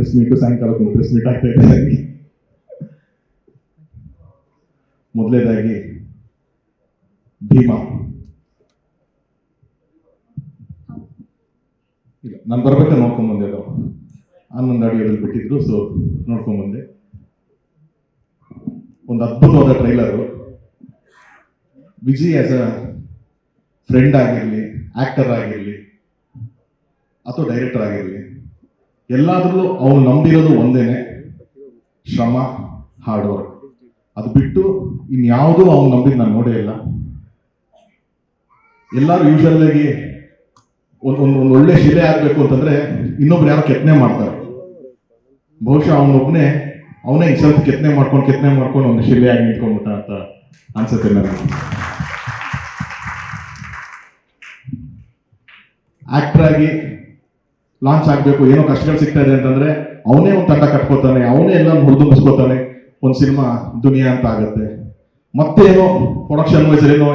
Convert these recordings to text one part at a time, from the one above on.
Press ಸಾಯಂಕಾಲಕ್ಕೆ ಒಂದು press ಆಗ್ತಾ ಇದೆ ಮೊದಲೇದಾಗಿ ಭೀಮಾ. ಇಲ್ಲ, ನಾನು ಬರ್ಬೇಕಾದ್ರೆ ನೋಡ್ಕೊಂಬಂದೆ ಅದು ಹನ್ನೊಂದು ಅಡಿಯಲ್ಲಿ ಬಿಟ್ಟಿದ್ರು ಸೊ ನೋಡ್ಕೊಂಬಂದೆ ಒಂದು ಅದ್ಭುತವಾದ trailer Vijay as a friend ಆಗಿರಲಿ ಆಕ್ಟರ್ ಆಗಿರಲಿ, ಅಥವಾ ಡೈರೆಕ್ಟರ್ ಆಗಿರಲಿ ಎಲ್ಲಾದ್ರಲ್ಲೂ ಅವ್ರು ನಂಬಿರೋದು ಒಂದೇನೆ ಶ್ರಮ ಹಾರ್ಡ್ ವರ್ಕ್ ಅದು ಬಿಟ್ಟು ಇನ್ಯಾವುದೂ ಅವ್ನು ನಂಬಿದ್ ನಾನು ನೋಡೇ ಇಲ್ಲ. ಎಲ್ಲರೂ ಯೂಶಲ್ ಆಗಿ ಒಂದು ಒಂದು ಒಳ್ಳೆ ಶಿಲೆ ಆಗಬೇಕು ಅಂತಂದ್ರೆ ಇನ್ನೊಬ್ರು ಯಾರು ಕೆತ್ತನೆ ಮಾಡ್ತಾರೆ. ಬಹುಶಃ ಅವನೊಬ್ಬನೇ ಅವನೇ ಸ್ವಲ್ಪ ಕೆತ್ತನೆ ಮಾಡ್ಕೊಂಡು ಕೆತ್ತನೆ ಮಾಡ್ಕೊಂಡು ಒಂದು ಶಿಲೆಯಾಗಿ ನಿಂತ್ಕೊಂಡ್ಬಿಟ್ಟ ಅಂತ ಅನ್ಸುತ್ತೆ ನನಗೆ. ಆಕ್ಟರ್ ಲಾಂಚ್ ಆಗಬೇಕು, ಏನೋ ಕಷ್ಟಗಳು ಸಿಗ್ತಾ ಇದೆ ಅಂತಂದ್ರೆ ಅವನೇ ಒಂದು ತಂಡ ಕಟ್ಕೋತಾನೆ, ಅವನೇ ಎಲ್ಲ ಹುರಿದುಂಬಿಸ್ಕೋತಾನೆ ಒಂದು ಸಿನಿಮಾ ದುನಿಯಾ ಅಂತ ಆಗುತ್ತೆ. ಮತ್ತೆ ಏನೋ ಪ್ರೊಡಕ್ಷನ್ ವೈಸ್ ಏನೋ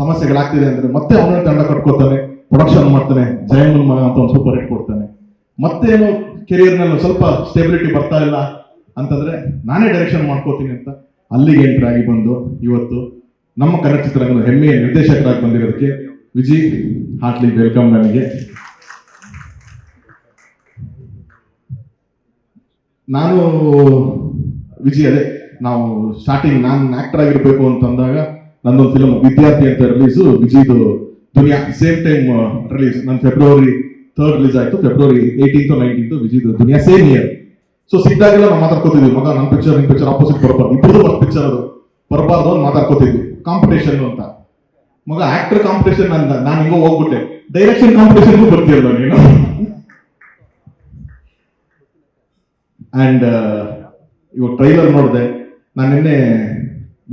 ಸಮಸ್ಯೆಗಳಾಗ್ತಿದೆ ಅಂದ್ರೆ ಮತ್ತೆ ಅವನೇ ತಂಡ ಕಟ್ಕೋತಾನೆ ಪ್ರೊಡಕ್ಷನ್ ಮಾಡ್ತಾನೆ ಜಯಮನ್ ಮಗ ಅಂತ ಒಂದು ಸೂಪರ್ ಹಿಟ್ ಕೊಡ್ತಾನೆ. ಮತ್ತೆ ಏನೋ ಕೆರಿಯರ್ನಲ್ಲಿ ಸ್ವಲ್ಪ ಸ್ಟೆಬಿಲಿಟಿ ಬರ್ತಾ ಇಲ್ಲ ಅಂತಂದ್ರೆ ನಾನೇ ಡೈರೆಕ್ಷನ್ ಮಾಡ್ಕೋತೀನಿ ಅಂತ ಅಲ್ಲಿಗೆ ಎಂಟ್ರಾಗಿ ಬಂದು ಇವತ್ತು ನಮ್ಮ ಕನ್ನಡ ಚಿತ್ರರಂಗದ ಹೆಮ್ಮೆಯ ನಿರ್ದೇಶಕರಾಗಿ ಬಂದಿರೋದಕ್ಕೆ ವಿಜಿ ಹಾರ್ಟ್ಲಿ ವೆಲ್ಕಮ್ ನನಗೆ. ನಾನು ವಿಜಯ್ ಅದೇ, ನಾವು ಸ್ಟಾರ್ಟಿಂಗ್ ನಾನು ಆಕ್ಟರ್ ಆಗಿರ್ಬೇಕು ಅಂತ ಅಂದಾಗ ನಂದೊಂದು ಫಿಲಮ್ ವಿದ್ಯಾರ್ಥಿ ಅಂತ ರಿಲೀಸು ವಿಜಯ್ದು ದುನಿಯಾ ಸೇಮ್ ಟೈಮ್ ರಿಲೀಸ್ ನನ್ನ ಫೆಬ್ರವರಿ ಥರ್ಡ್ ರಿಲೀಸ್ ಆಯ್ತು ಫೆಬ್ರವರಿ ಏಯ್ಟೀನ್ತ್ ನೈನ್ಟೀನ್ ವಿಜಯ್ದು ದುನಿಯಾ ಸೇಮ್ ಇಯರ್ ಸೊ ಸಿದ್ದಾಗೆಲ್ಲ ನಾವು ಮಾತಾಡ್ಕೋತಿದ್ವಿ. ಮಗ ನನ್ನ ಪಿಕ್ಚರ್ ನಿನ್ ಪಿಕ್ಚರ್ ಆಪೋಸಿಟ್ ಬರಬಾರ್ದು. ಇಬ್ಬರು ಫಸ್ಟ್ ಪಿಕ್ಚರ್ ಅದು. ಬರಬಾರ್ದು ಅಂತ ಮಾತಾಡ್ಕೋತಿದ್ವಿ. ಕಾಂಪಿಟೇಷನ್ ಅಂತ. ಮಗ ಆಕ್ಟರ್ ಕಾಂಪಿಟೇಷನ್ ನಾನು ನಾನು ಹಿಂಗೋ ಹೋಗ್ಬಿಟ್ಟೆ. ಡೈರೆಕ್ಷನ್ ಕಾಂಪಿಟೇಷನ್ಗೂ ಬರ್ತೀಯಲ್ಲ ನೀನು? ಅಂಡ್ ಇವಾಗ ಟ್ರೈಲರ್ ನೋಡಿದೆ. ನಾನು ನಿನ್ನೆ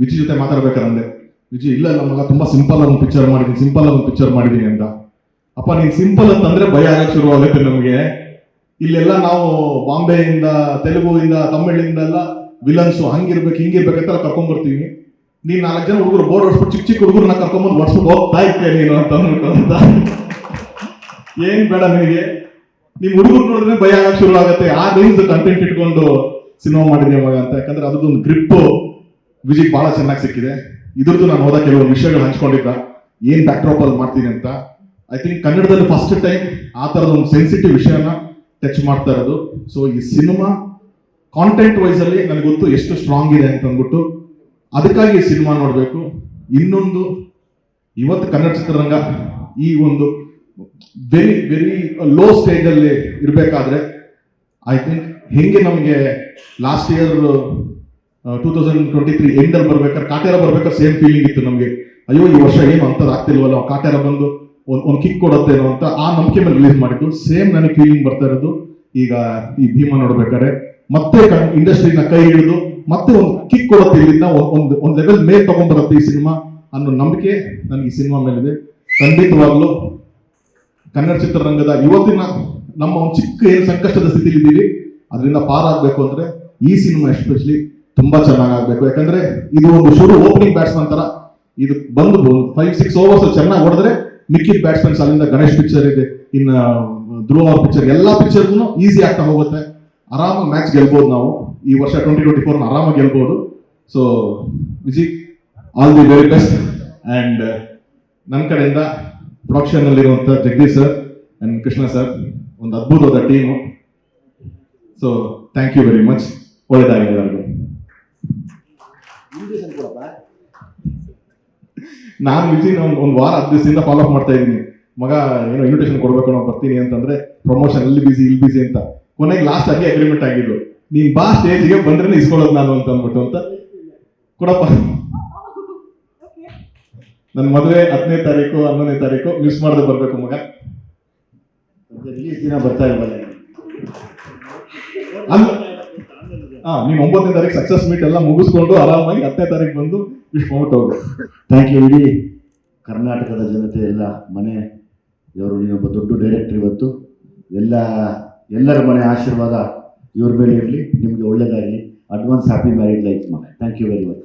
ವಿಜಿ ಜೊತೆ ಮಾತಾಡ್ಬೇಕಾರೆ ಅಂದೆ ವಿಜಯ್ ಇಲ್ಲ ನಮ್ಮಲ್ಲ ತುಂಬ ಸಿಂಪಲ್ ಒಂದು ಪಿಕ್ಚರ್ ಮಾಡಿದ್ದೀನಿ ಸಿಂಪಲ್ ಒಂದು ಪಿಕ್ಚರ್ ಮಾಡಿದ್ದೀನಿ ಅಂತ. ಅಪ್ಪ, ನೀನು ಸಿಂಪಲ್ ಅಂತಂದ್ರೆ ಭಯ ಆಗಕ್ಕೆ ಶುರು ಆಗುತ್ತೆ ನಮಗೆ. ಇಲ್ಲೆಲ್ಲ ನಾವು ಬಾಂಬೆಯಿಂದ, ತೆಲುಗುವಿಂದ, ತಮಿಳಿಂದ ಎಲ್ಲ ವಿಲನ್ಸ್ ಹಂಗಿರ್ಬೇಕು ಹಿಂಗಿರ್ಬೇಕಂತ ಕರ್ಕೊಂಡ್ಬರ್ತೀವಿ ನೀನು ನಾಲ್ಕು ಜನ ಹುಡುಗರು ಬೋರ್ಡ್ ಹೊಡ್ಸ್ಬಿಟ್ಟು ಚಿಕ್ಕ ಚಿಕ್ಕ ಹುಡುಗರನ್ನ ಕರ್ಕೊಂಬಂದು ಹೊಡ್ಸ್ಬಿಟ್ಟು ಹೋಗ್ತಾ ಇರ್ತೇನೆ ನೀನು ಅಂತ ಅಂದ್ಬಿಟ್ಟು ಏನ್ ಬೇಡ ನಿನಗೆ. ನಿಮ್ ಹುಡುಗರು ನೋಡಿದ್ರೆ ಭಯ ಆಗಕ್ಕೆ ಶುರು ಆಗುತ್ತೆ. ಆ ರೇಂಜ್ ಕಂಟೆಂಟ್ ಇಟ್ಕೊಂಡು ಸಿನಿಮಾ ಮಾಡಿದ್ರೆ ಯಾವಾಗ ಅಂತ. ಯಾಕಂದ್ರೆ ಒಂದು ಗ್ರಿಪ್ ವಿಜಿಗ್ ಬಹಳ ಚೆನ್ನಾಗಿ ಸಿಕ್ಕಿದೆ. ಇದ್ರದ್ದು ನಾನು ಹೋದ ಕೆಲವು ವಿಷಯಗಳು ಹಂಚ್ಕೊಂಡಿದ್ದ. ಏನ್ ಬ್ಯಾಕ್ಡ್ರಾಪ್ ಅಲ್ಲಿ ಮಾಡ್ತೀನಿ ಅಂತ. ಐ ಥಿಂಕ್ ಕನ್ನಡದಲ್ಲಿ ಫಸ್ಟ್ ಟೈಮ್ ಆ ತರದ ಒಂದು ಸೆನ್ಸಿಟಿವ್ ವಿಷಯನ ಟಚ್ ಮಾಡ್ತಾ ಇರೋದು. ಸೊ ಈ ಸಿನಿಮಾ ಕಾಂಟೆಂಟ್ ವೈಸ್ ಅಲ್ಲಿ ನನಗೆ ಗೊತ್ತು ಎಷ್ಟು ಸ್ಟ್ರಾಂಗ್ ಇದೆ ಅಂತ ಅಂದ್ಬಿಟ್ಟು. ಅದಕ್ಕಾಗಿ ಈ ಸಿನಿಮಾ ನೋಡಬೇಕು. ಇನ್ನೊಂದು, ಇವತ್ತು ಕನ್ನಡ ಚಿತ್ರರಂಗ ಈ ಒಂದು ವೆರಿ ವೆರಿ ಲೋ ಸ್ಟೇಜ್ ಅಲ್ಲಿ ಇರಬೇಕಾದ್ರೆ ಐ ಥಿಂಕ್ ಹೆಂಗೆ ನಮಗೆ last year two thousand twenty three ಎಂಡಲ್ಲಿ ಬರ್ಬೇಕಾದ್ರೆ ಕಾಟೇರ ಬರ್ಬೇಕಾದ್ರೆ ಸೇಮ್ ಫೀಲಿಂಗ್ ಇತ್ತು ನಮಗೆ. ಅಯ್ಯೋ, ಈ ವರ್ಷ ಏನು ಅಂತ ಆಗ್ತಿಲ್ವಲ್ಲ ಕಾಟೇರ ಬಂದು ಒಂದು ಒಂದು ಕಿಕ್ ಕೊಡುತ್ತೇನೋ ಅಂತ ಆ ನಂಬಿಕೆ ಮೇಲೆ ರಿಲೀಸ್ ಮಾಡಿದ್ದು. ಸೇಮ್ ನನಗೆ ಫೀಲಿಂಗ್ ಬರ್ತಾ ಇರೋದು. ಈಗ ಈ ಭೀಮಾ ನೋಡ್ಬೇಕಾದ್ರೆ, ಮತ್ತೆ ಇಂಡಸ್ಟ್ರಿನ ಕೈ ಹಿಡಿದು ಮತ್ತೆ ಒಂದು ಕಿಕ್ ಕೊಡುತ್ತೆ ಇಲ್ಲಿಂದ, ಒಂದು ಒಂದು ಲೆವೆಲ್ ಮೇಲೆ ತಗೊಂಡ್ಬರುತ್ತೆ ಈ ಸಿನಿಮಾ ಅನ್ನೋ ನಂಬಿಕೆ ನನಗೆ ಈ ಸಿನಿಮಾ ಮೇಲಿದೆ. ಖಂಡಿತವಾಗ್ಲೂ ಕನ್ನಡ ಚಿತ್ರರಂಗದ ಇವತ್ತಿನ ನಮ್ಮ ಒಂದು ಚಿಕ್ಕ ಏನು ಸಂಕಷ್ಟದ ಸ್ಥಿತಿಲಿ ಇದ್ದೀವಿ ಅದರಿಂದ ಪಾರಾಗಬೇಕು ಅಂದ್ರೆ ಈ ಸಿನಿಮಾ ಎಸ್ಪೆಷಲಿ ತುಂಬಾ ಚೆನ್ನಾಗಾಗಬೇಕು ಯಾಕಂದ್ರೆ ಇದು ಒಂದು ಶುರು ಓಪನಿಂಗ್ ಬ್ಯಾಟ್ಸ್ಮನ್ ತರ. ಇದು ಬಂದು ಫೈವ್ ಸಿಕ್ಸ್ ಓವರ್ಸ್ ಚೆನ್ನಾಗಿ ಹೊಡೆದ್ರೆ ಮಿಕ್ಕಿದ ಬ್ಯಾಟ್ಸ್ಮನ್ಸ್ ಅಲ್ಲಿಂದ ಗಣೇಶ್ ಪಿಕ್ಚರ್ ಇದೆ, ಇನ್ನ ಧ್ರುವ ಪಿಕ್ಚರ್ ಎಲ್ಲ ಪಿಕ್ಚರ್ಗೂ ಈಸಿ ಆಗ್ತಾ ಹೋಗುತ್ತೆ. ಆರಾಮಾಗಿ ಮ್ಯಾಚ್ ಗೆಲ್ಬಹುದು ನಾವು. ಈ ವರ್ಷ ಟ್ವೆಂಟಿ ಟ್ವೆಂಟಿ ಫೋರ್ನ ಆರಾಮಾಗಿ ಗೆಲ್ಬಹುದು so Viji all the very best and ನನ್ನ ಕಡೆಯಿಂದ ಪ್ರೊಡಕ್ಷನ್ ಅಲ್ಲಿರುವಂತ Jagadish sir and Krishna sir ಒಂದು ಅದ್ಭುತವಾದ team so thank you very much ಒಳ್ಳೆದಾಗಿದೆ ಎಲ್ಲರಿಗೂ. ನಾನು ವಿಜಿನ್ ಒಂದು ಒಂದು ವಾರ ಹತ್ತು ದಿವಸದಿಂದ ಫಾಲೋ ಅಪ್ ಮಾಡ್ತಾ ಇದ್ದೀನಿ. ಮಗ ಏನೋ ಇನ್ವಿಟೇಷನ್ ಕೊಡ್ಬೇಕು ನಾವು ಬರ್ತೀನಿ ಅಂತಂದ್ರೆ ಪ್ರಮೋಷನ್ ಅಲ್ಲಿ ಬಿಸಿ ಇಲ್ಲಿ ಬಿಸಿ ಅಂತ. ಕೊನೆಗೆ ಲಾಸ್ಟ್ ಆಗಿ ಅಗ್ರಿಮೆಂಟ್ ಆಗಿದ್ದು. ನೀನ್ ಬಾ ಸ್ಟೇಜ್ಗೆ ಬಂದ್ರೆ ಇಸ್ಕೊಳ್ಳೋದು ನಾನು ಅಂತ ಅಂದ್ಬಿಟ್ಟು ಅಂತ. ಕೊಡಪ್ಪ. ನನ್ನ ಮದುವೆ ಹತ್ತನೇ ತಾರೀಕು ಹನ್ನೊಂದನೇ ತಾರೀಕು ಮಿಸ್ ಮಾಡದೆ ಬರಬೇಕು ಮಗ. ದಿನ ಬರ್ತಾ ಇಲ್ಲ ಅಲ್ಲ. ಹಾ ನೀವು ಒಂಬತ್ತನೇ ತಾರೀಕು ಸಕ್ಸಸ್ ಮೀಟ್ ಎಲ್ಲ ಮುಗಿಸ್ಕೊಂಡು ಆರಾಮಾಗಿ ಹತ್ತನೇ ತಾರೀಕು ಬಂದು ವಿಶ್ ಮಾಡ್ಬಿಟ್ಟು ಹೋಗು. ಥ್ಯಾಂಕ್ ಯು ಇಡೀ ಕರ್ನಾಟಕದ ಜನತೆ ಎಲ್ಲ ಮನೆ ಇವರು ನೀವೊಬ್ಬ ದೊಡ್ಡ ಡೈರೆಕ್ಟರ್ ಇವತ್ತು. ಎಲ್ಲ ಎಲ್ಲರ ಮನೆ ಆಶೀರ್ವಾದ ಇವ್ರ ಮೇಲೆ ಇರಲಿ ನಿಮಗೆ ಒಳ್ಳೇದಾಗಲಿ. ಅಡ್ವಾನ್ಸ್ ಹ್ಯಾಪಿ ಮ್ಯಾರಿಡ್ ಲೈಫ್ ಮನೆ. Thank you very much